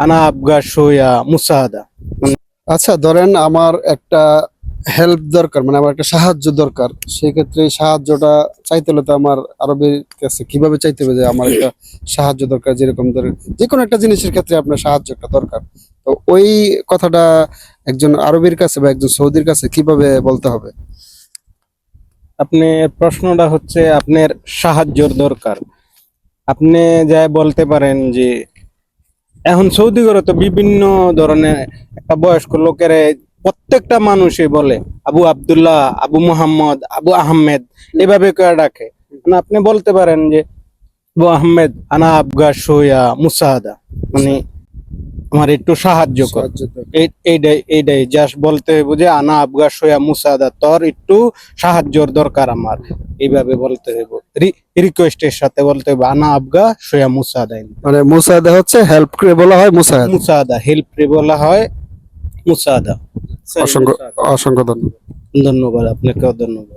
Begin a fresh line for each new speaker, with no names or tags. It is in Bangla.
আনা আবগা শোয়া মুসাহাদা।
আচ্ছা ধরেন আমার একটা হেল্প দরকার মানে আমার একটা সাহায্য দরকার সেই ক্ষেত্রে সাহায্যটা চাইতে হলে তো আমার আরবের কাছে কীভাবে চাইতে হবে যে আমার একটা সাহায্য দরকার যেরকম ধরেন যে কোনো একটা জিনিসের ক্ষেত্রে আপনার সাহায্য একটা দরকার। তো ওই কথাটা একজন আরবির কাছে বা একজন সৌদির কাছে কীভাবে বলতে হবে?
আপনার প্রশ্নটা হচ্ছে আপনার সাহায্যর দরকার। আপনি যা বলতে পারেন যে এখন সৌদি তো বিভিন্ন ধরনের একটা বয়স্ক লোকের প্রত্যেকটা মানুষই বলে, আবু আবদুল্লাহ, আবু মোহাম্মদ, আবু আহমেদ, এভাবে কেউ ডাকে। মানে আপনি বলতে পারেন যে, আবু আহমেদ, আনা আবগা সোয়া মুসাহাদা মানে আমার একটু সাহায্য কর। এইটাই এইটাই জাস্ট বলতে হইব যে আনা আবগা শোয়া মুসাদা তোর একটু সাহায্যর দরকার আমার। এইভাবে বলতে হইব। রিকোয়েস্টের সাথে বলতে হইব আনা আবগা শোয়া মুসাদা
মানে মুসাদা হচ্ছে হেল্প করে বলা হয় মুসাদ
মুসাদা হেল্প করে বলা হয় মুসাদা
অসংখ্য অসংখ্য ধন্যবাদ।
ধন্যবাদ আপনাকেও ধন্যবাদ।